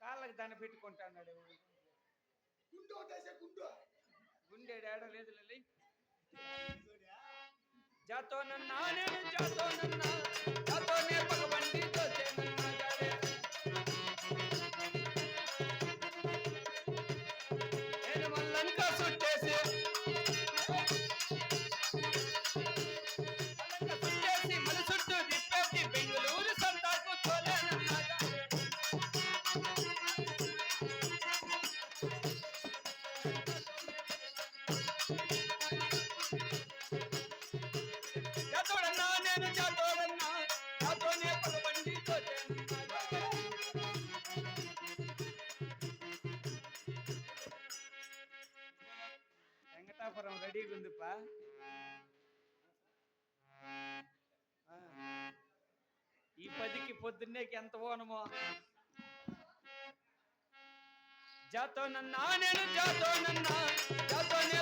కాళ్ళకి దండ పెట్టుకుంటాడు గుండు కొట్టేసే గుండు. గుండె ఏడ లేదు జాతో నన్నా నేను జాతో నన్నా వెంకటాపురం ఈ పదికి పొద్దున్నేకి ఎంత ఓనమో. జాతో నన్నా నేను జాతో నన్నా జాతోనే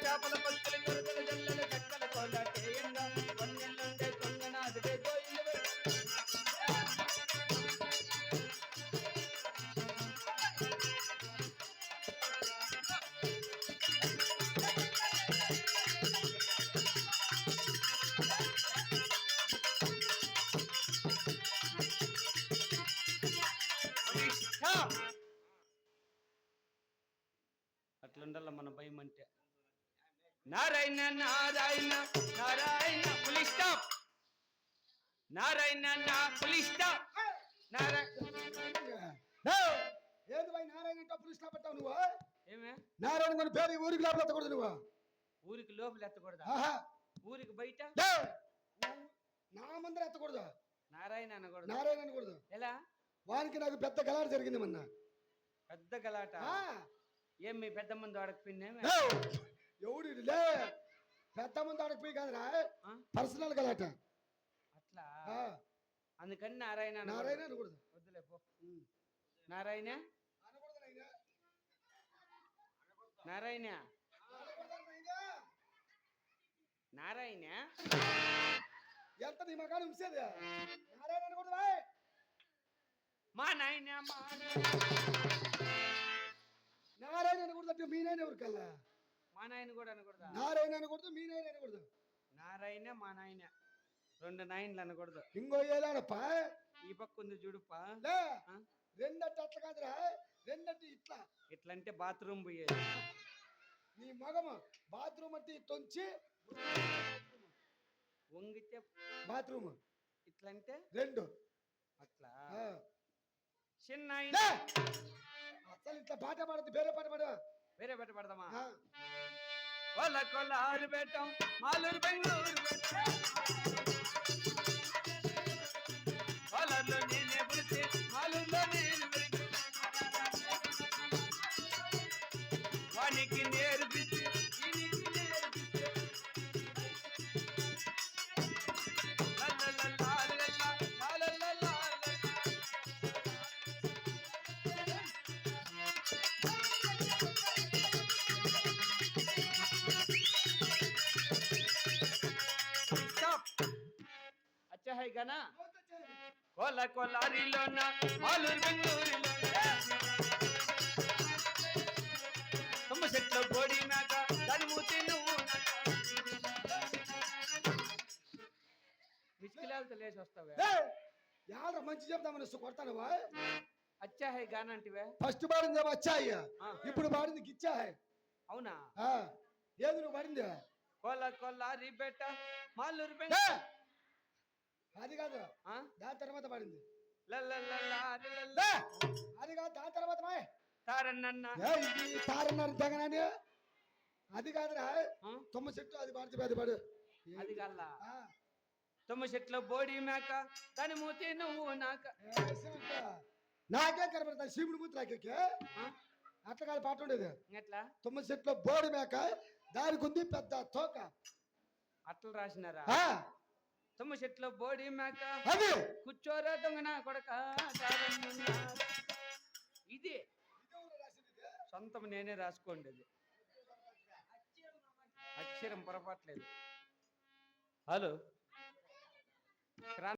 చేపల పత్తులు కొడుకులు జల్లలు చక్కల కోలాటేయంగా కొన్నెల్లుండే కొంగనాథుడే గోయిండు అట్లుండాల మన భయం అంటే నారాయణ నారాయణ నారాయణ పులి స్టాప్ నారాయణ నా పులి స్టాప్! ఏంది భయ్ నారాయణ డబ్బులు ఇష్టపడ్డావు నువ్వు? ఏమే? నారాయణ కొన్ని పేరు ఊరికి లోపల ఎత్తకూడదు నువ్వు. ఊరికి లోపల ఎత్తకూడదా? ఆహా. ఊరికి బయట? నా ముందర ఎత్తకూడదు? నారాయణ అనకూడదు? నారాయణ అనకూడదు. ఎలా? వానికి నాకు పెద్ద గలాట జరిగింది మొన్న. పెద్ద గలాట. ఏం మీ పెద్ద మంది అడగపోయిందేమే ఏయ్! ఎవడు ఈడు? లే పెద్ద ముందు అడగపోయి కాదురా ఆ? పర్సనల్ గలాట అట్లా ఆ. అందుకని నారాయణ అనకూడదు. నారాయణ అనకూడదు వద్దులే పో నారాయణ అనకూడదు నాయనా. నారాయణ అనకూడదు నాయనా. నారాయణ ఎంత నీ మగాడు ఉంచేది నారాయణ అనకూడదు బాయ్ మా నాయన మా నాయన. నారాయణ అనకూడదు అంటే మీ నాయన ఎవరికల్లా మా నాయన కూడా అనకూడదా. నారాయణ అనకూడదు మీ నాయన అనకూడదు. నారాయణ మా నాయన. రెండు నాయనలు అనకూడదు. ఇంకో ఏలాడప్పా? ఈ పక్క ఉంది చూడుపా? రెండట్టు అట్లా కాదురా. రెండట్టు ఇట్లా. ఇట్లంటే బాత్రూమ్ పోయేది. నీ మగము బాత్రూమ్ అంటే తొంచి వంగితే బాత్రూమ్. ఇట్లంటే రెండు. అట్లా. చిన్న! అసలు ఇట్లా పాట పాడద్దు వేరే పాట పాడు వేరే పెట్ట పడదామా? ఆ. కొల్ల కొల్ల మాలూరు బెంగళూరు కొలర్లో నేనే పుడితే మాలూరులో నేను పెరిగి వానికి నేర్పిస్తే కదా కొల కొలారిలో లేచి వస్తావే. మంచి చెప్తామని కొడతానవా అచ్చా హై గాన అంటివే ఫస్ట్ పాడింది అచ్చాయ ఇప్పుడు పాడింది గిచ్చా హై. అవునా? ఏది నువ్వు పాడింది? కొల కొల్లారి బెట్ట మాలూరు బెట్ట అది కాదు. ఆ? దాని తర్వాత పాడింది! అది కాదు దాని తర్వాత తారన్నారు తెగనని అది కాదురా? తుమ్మ చెట్టు అది పాడుతుంది అది పాడు. అది కల్లా ఆ, తుమ్మ చెట్లు బోడి మేక దాని మూతి నువ్వు నాక. నాకే కనబడతాయి శివుడు మూతి నాకే? అట్లా కాదు పాట ఉండేది. ఎట్లా తుమ్మ చెట్లో బోడి మేక దానికి ఉంది పెద్ద తోక. అట్లా రాసినారా? తుమ్మ చెట్లు బోడి మేక. అది. కూర్చోరా దొంగన కొడక తారన్నన్న. ఇది. సొంతం నేనే రాసుకోండి అది అక్షరం పొరపాట్లేదు హలో.